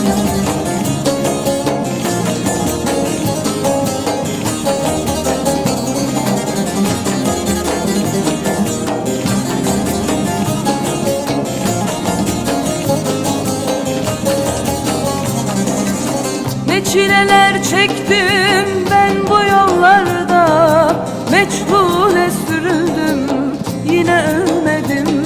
Ne çileler çektim ben bu yollarda Meçhule sürüldüm yine ölmedim.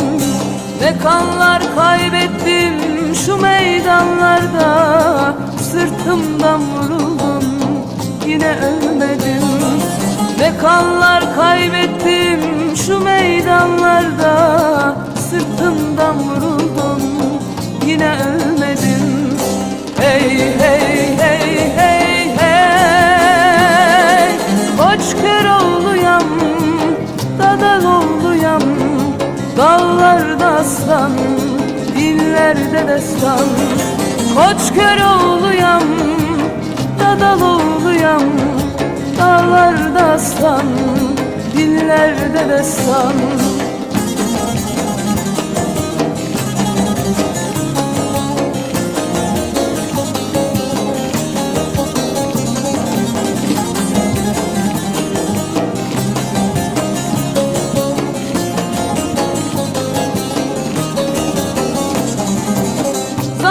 Ne kanlar kaybettim şu meydanlarda Sırtımdan vuruldum yine ölmedim. Ne kanlar kaybettim şu meydanlarda Sırtımdan vuruldum yine ölmedim. Hey hey hey hey hey Koçkeroğluyam, Dadaloğluyam Dağlarda aslan, dillerde destan Koçkeroğluyam, Dadaloğluyam Dağlarda aslan, dillerde destan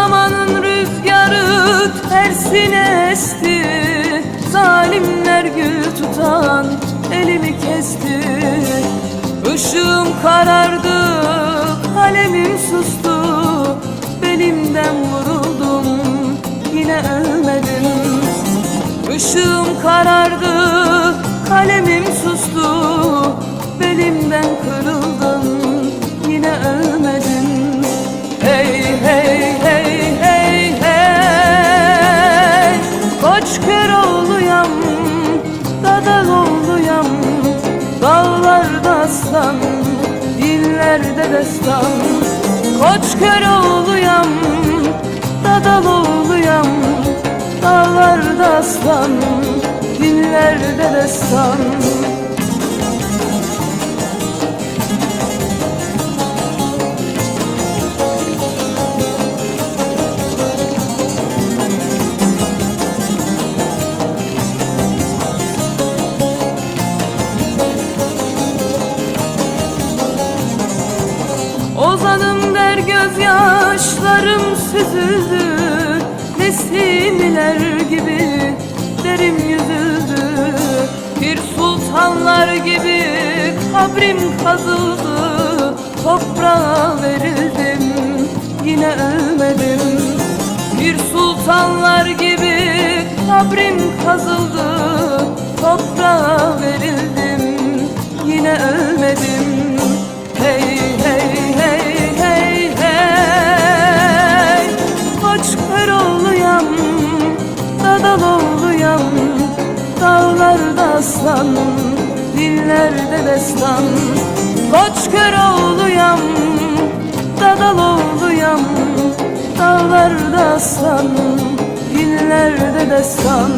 Zamanın rüzgarı tersine esti. Zalimler gül tutan elimi kesti. Işığım karardı, kalemim sustu. Belimden vuruldum, yine ölmedim. Işığım karardı, kalemim sustu. Belimden kırıldım, yine ölmedim destan. Koçkeroğluyam, Dadaloğluyam Dağlarda aslan, dillerde destan gözyaşlarım süzüldü Nesimiler gibi derim yüzüldü. Bir sultanlar gibi kabrim kazıldı Toprağa verildim yine ölmedim. Bir sultanlar gibi kabrim kazıldı Toprağa destan. Koçkeroğluyam, Dadaloğluyam Dağlarda aslan, dillerde destan